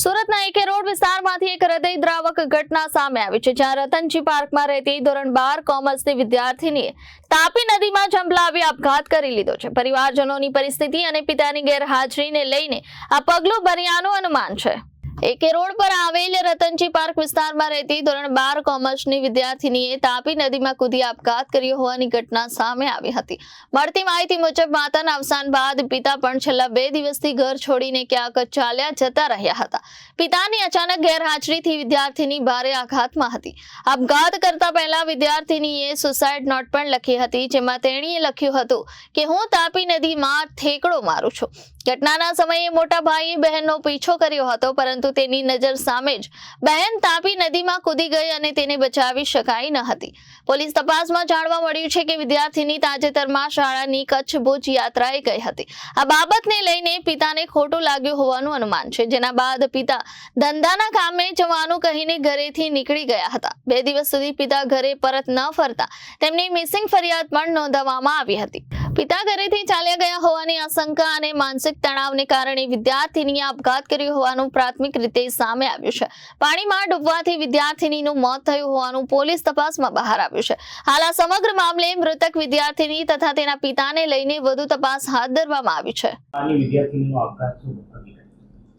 સુરતના એકે રોડ વિસ્તારમાંથી એક હૃદયદ્રાવક ઘટના સામે આવી છે, જ્યાં રતનજી પાર્કમાં રહેતી ધોરણ બાર કોમર્સની વિદ્યાર્થીનીએ તાપી નદીમાં જંપલાવી આપઘાત કરી લીધો છે. પરિવારજનોની પરિસ્થિતિ અને પિતાની ગેરહાજરીને લઈને આ પગલું ભર્યાનું અનુમાન છે. એકે રોડ પર આવેલ રતનજી પાર્ક વિસ્તારમાં રહેતી ધોરણ બાર કોમર્સની વિદ્યાર્થીનીએ તાપી નદીમાં કૂદી આપઘાત કર્યો હોવાની ઘટના સામે આવી હતી. મળતી માહિતી મુજબ માતાના અવસાન બાદ પિતા પણ છેલ્લા બે દિવસથી ઘર છોડીને ક્યાંક ચાલ્યા જતા રહ્યા હતા. પિતાની અચાનક ગેરહાજરીથી વિદ્યાર્થીની ભારે આઘાતમાં હતી. આપઘાત કરતા પહેલા વિદ્યાર્થીનીએ સુસાઇડ નોટ પણ લખી હતી, જેમાં તેણીએ લખ્યું હતું કે, હું તાપી નદીમાં થેકડો મારું છું. ઘટનાના સમયે મોટા ભાઈએ બહેનનો પીછો કર્યો હતો, પરંતુ તેની નજર સામે જ બહેન તાપી નદીમાં કૂદી ગઈ અને તેને બચાવી શકાઈ ન હતી. પોલીસ તપાસમાં જાણવા મળ્યું છે કે વિદ્યાર્થીની તાજેતરમાં શાળાની કચ્છ ભુજ યાત્રાએ ગઈ હતી. આ બાબતને લઈને પિતાને ખોટું લાગ્યું હોવાનું અનુમાન છે, જેના બાદ પિતા ધંધાના કામે જવાનું કહીને ઘરેથી નીકળી ગયા હતા. બે દિવસ સુધી પિતા ઘરે પરત ન ફરતા તેમની મિસિંગ ફરિયાદ પણ નોંધાવવામાં આવી હતી. પિતા ઘરેથી ચાલ્યા ગયા હોવાની આશંકા અને માનસિક તણાવને કારણે વિદ્યાર્થીનીએ આપઘાત કર્યો હોવાનું પ્રાથમિક રીતે સામે આવ્યું છે. પાણીમાં ડૂબવાથી વિદ્યાર્થીનીનું મોત થયું હોવાનું પોલીસ તપાસમાં બહાર આવ્યું છે. હાલ આ સમગ્ર મામલે મૃતક વિદ્યાર્થીની તથા તેના પિતાને લઈને વધુ તપાસ હાથ ધરવામાં આવી છે?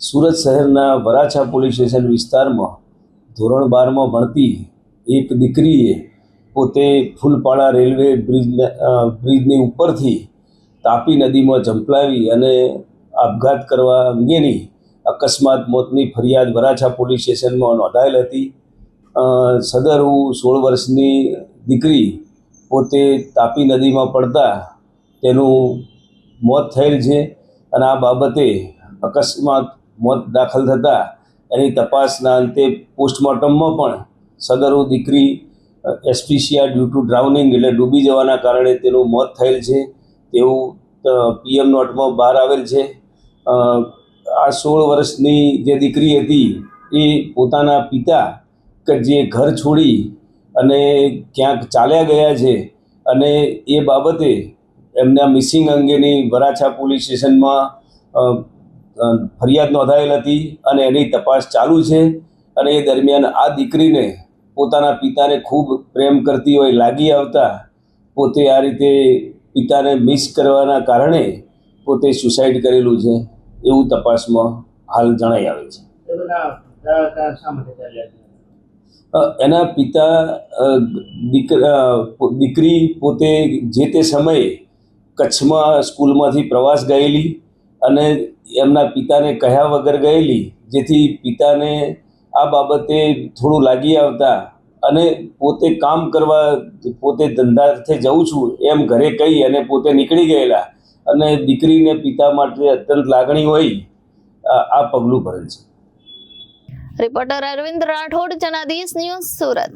સુરત શહેરના વરાછા પોલીસ સ્ટેશન વિસ્તારમાં ધોરણ બારમાં ભણતી એક દીકરીએ પોતે ફૂલપાડા રેલવે બ્રિજ બ્રિજની ઉપરથી તાપી નદીમાં ઝંપલાવી અને આપઘાત કરવા અંગેની અકસ્માત મોતની ફરિયાદ વરાછા પોલીસ સ્ટેશનમાં નોંધાયેલ હતી. સદર હું સોળ વર્ષની દીકરી પોતે તાપી નદીમાં પડતા તેનું મોત થયેલ છે અને આ બાબતે અકસ્માત મોત દાખલ થતાં એની તપાસના અંતે પોસ્ટમોર્ટમમાં પણ સદરુ દીકરી એસ્પિશિયા ડ્યુ ટુ ડ્રાઉનિંગ એટલે ડૂબી જવાના કારણે તેનું મોત થયેલ છે. તેવું પીએમ નોટમાં બહાર આવેલ છે. આ સોળ વર્ષની જે દીકરી હતી, એ પોતાના પિતા કે જે ઘર છોડી અને ક્યાંક ચાલ્યા ગયા છે અને એ બાબતે એમના મિસિંગ અંગેની વરાછા પોલીસ સ્ટેશનમાં ફરિયાદ નોંધાયેલ હતી અને એની તપાસ ચાલુ છે અને એ દરમિયાન આ દીકરીને પોતાના પિતાને ખૂબ પ્રેમ કરતી હોય લાગી આવતા પોતે આ રીતે પિતાને મિસ કરવાના કારણે પોતે સુસાઇડ કરેલું છે એવું તપાસમાં હાલ જણાઈ આવે છે. એના પિતા દીકરા દીકરી પોતે જે તે સમયે કચ્છમાં સ્કૂલમાંથી પ્રવાસ ગયેલી અને એમના પિતાને કહ્યા વગર ગયેલી જેથી પિતાને આ બાબતે થોડું લાગી આવતા અને પોતે કામ કરવા, પોતે ધંધાર્થે જઉં છું એમ ઘરે કહી અને પોતે નીકળી ગયેલા. અને દીકરીને પિતા માટે અત્યંત લાગણી હોય આ- પગલું ભરેલ છે. Reporter Arvind Rathod, Janadish news Surat.